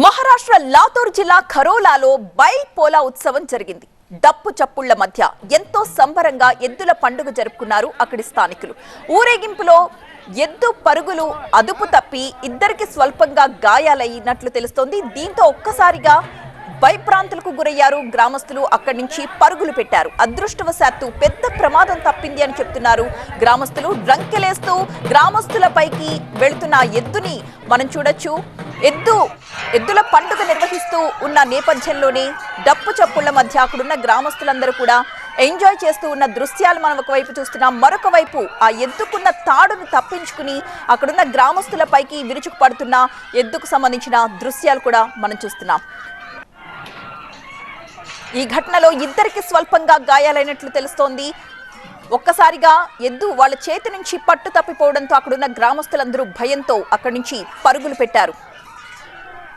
మహారాష్ట్ర లాతూర్ జిల్లా ఖరోలాలో బైల్ పోలా ఉత్సవం జరిగింది. డప్పు చప్పుళ్ళ మధ్య ఎంతో సంబరంగా ఎద్దుల పండుగ జరుపుకున్నారు అక్కడి స్థానికులు. ఊరేగింపులో ఎద్దు పరుగులు అదుపు తప్పి ఇద్దరికి స్వల్పంగా గాయాలైనట్లు తెలుస్తోంది. దీంతో ఒక్కసారిగా భయప్రాంతులకు గురయ్యారు గ్రామస్తులు. అక్కడి నుంచి పరుగులు పెట్టారు. అదృష్టవశాత్తు పెద్ద ప్రమాదం తప్పింది అని చెప్తున్నారు గ్రామస్తులు. డ్రంకెలేస్తూ గ్రామస్తులపైకి వెళుతున్న ఎద్దుని మనం చూడొచ్చు. ఎద్దు ఎద్దుల పండుగ నిర్వహిస్తూ ఉన్న నేపథ్యంలోనే డప్పు చప్పుళ్ళ మధ్య అక్కడున్న గ్రామస్తులందరూ కూడా ఎంజాయ్ చేస్తూ ఉన్న దృశ్యాలు మనం ఒకవైపు చూస్తున్నాం. మరొక వైపు ఆ ఎద్దుకున్న తాడును తప్పించుకుని అక్కడున్న గ్రామస్తులపైకి విరుచుకు పడుతున్న ఎద్దుకు సంబంధించిన దృశ్యాలు కూడా మనం చూస్తున్నాం. ఈ ఘటనలో ఇద్దరికి స్వల్పంగా గాయాలైనట్లు తెలుస్తోంది. ఒక్కసారిగా ఎద్దు వాళ్ళ చేతి నుంచి పట్టు తప్పిపోవడంతో అక్కడున్న గ్రామస్తులందరూ భయంతో అక్కడి నుంచి పరుగులు పెట్టారు.